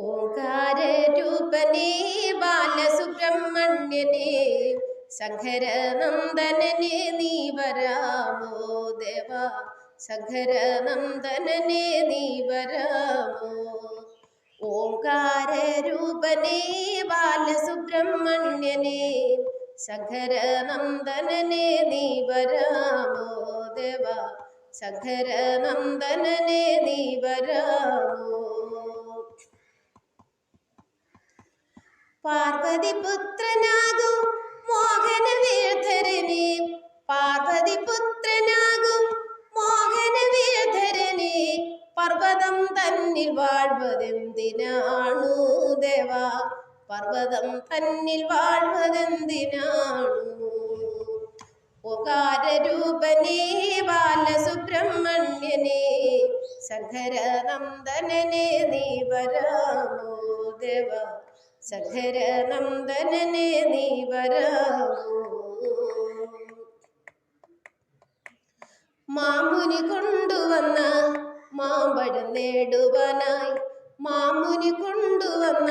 ഓങ്കാരൂപനേ ബാലസുബ്രഹ്മണ്യനേ ശങ്കരനന്ദനനെ നീ വരാമോ ദേവ? ശങ്കരനന്ദനനെ നീ വരാമോ? ഓങ്കാരൂപനേ ബാലസുബ്രഹ്മണ്യനേ ശങ്കരനന്ദനനെ നീ വരാമോ ദേവ? ശങ്കരനന്ദനനെ നീ വരാമോ? പാർവതി പുത്രനാകും മോഹന വീർധരനെ പാർവതി പുത്രനാകും മോഹന വീർധരനെ പർവതം തന്നിൽ വാഴ്വതെന്തിനാണു ദേവ പർവതം തന്നിൽ വാഴ്വതെന്തിനാണു? ഓകാരൂപനേ ബാലസുബ്രഹ്മണ്യനേ ശങ്കരനന്ദനനെ നീ വരാമോ ദേവ? ശങ്കരനന്ദനനെ നീ വരാമോ മാമുനി കൊണ്ടുവന്ന മാമ്പഴം നേടുവാനായി മാമുനി കൊണ്ടുവന്ന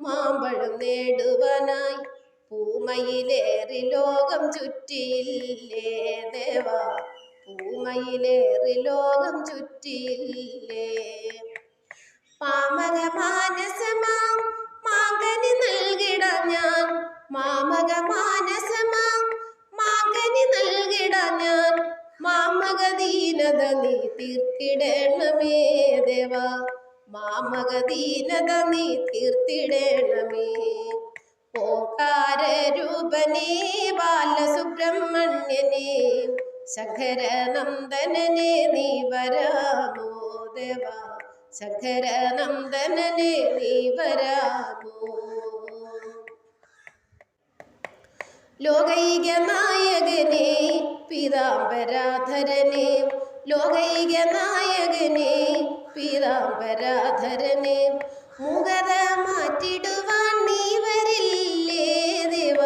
മാമ്പഴം നേടുവാനായി പൂമയിലേറി ലോകം ചുറ്റിയില്ലേ ദേവാ? പൂമയിലേറി ലോകം ചുറ്റിയില്ലേ? പാമക മാനസമാം മാമക ദീനത നീ തീർത്തിടണമേ. ദേവ മാമക ദീനത നീ തീർത്തിടണമേ. ഓകാരൂപനേ ബാലസുബ്രഹ്മണ്യനേ ശങ്കരനന്ദനനെ നീ വരാമോ? ദേവ ശങ്കരനന്ദനനെ നീ വരാമോ? ലോകൈക നായകനെ പീതാംബരാധരനെ ലോകൈക നായകനെ പീതാംബരാധരനെ മുഖത മാറ്റിടുവാൻ നീ വരില്ലേ ദേവ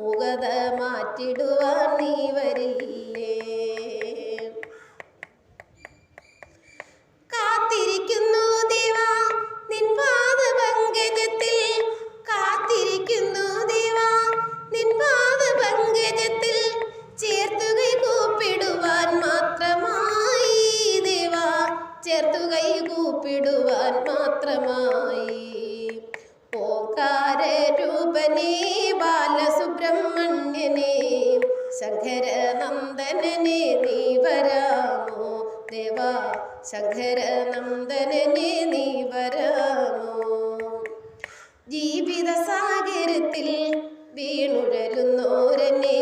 മുഖത മാറ്റിടുവാൻ നീ വരില്ലേ ശങ്കരനന്ദനനെ നീ വരാമോ? ജീവിത സാഗരത്തിൽ വീണുഴലുന്നോരനെ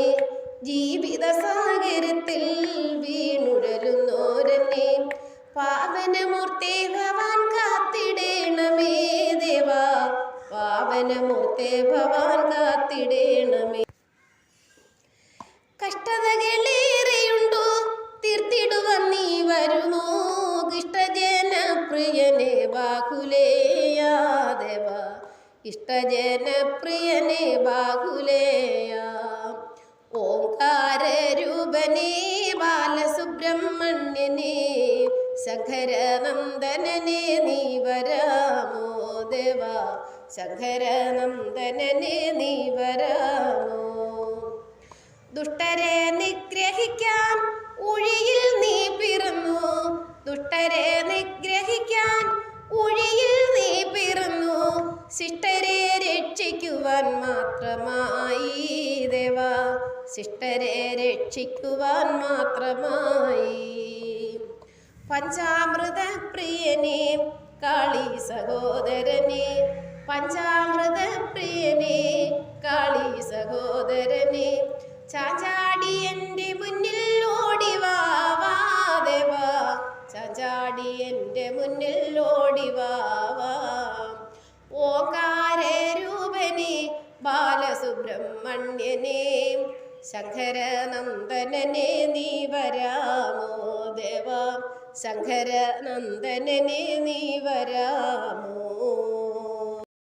ജീവിത സാഗരത്തിൽ വീണുഴലുന്നോരനെ പാവനമൂർത്തി ഭവാൻ കാത്തിടേണമേ ദേവാ പാവനമൂർത്തി ഭവാൻ കാത്തിടേണമേ. കഷ്ടതകളേറെയുണ്ടോ? തീർത്തിടുവാൻ നീ വരുമോ? ഇഷ്ടജനപ്രിയനെ ഇഷ്ടജന ദേവ ഇഷ്ടജനപ്രിയനെ ഓംകാര ഓംകാരൂപനേ ബാലസുബ്രഹ്മണ്യനേ ശങ്കരനന്ദനനെ നീ വരാമോ ദേവ ശങ്കരനന്ദനനെ നീ വരാമോ. ദുഷ്ടരെ നിഗ്രഹിക്കാൻ ഉഴിയിൽ നീ പിറന്നു. ദുഷ്ടരെ നിഗ്രഹിക്കാൻ ഉഴിയിൽ നീ പിറന്നു. ശിഷ്ടരെ രക്ഷിക്കുവാൻ മാത്രമായി ദേവ. ശിഷ്ടരെ രക്ഷിക്കുവാൻ മാത്രമായി. പഞ്ചാമൃത പ്രിയനെ കാളി സഹോദരനെ. പഞ്ചാമൃത പ്രിയനെ കാളി സഹോദരനെ. ചാചാടി ഓകാരേ ഓകാര രൂപനെ ബാലസുബ്രഹ്മണ്യനെ ശങ്കരനന്ദനനെ നീ വരാമോ ദേവ? ശങ്കരനന്ദനനെ നീ വരാമോ?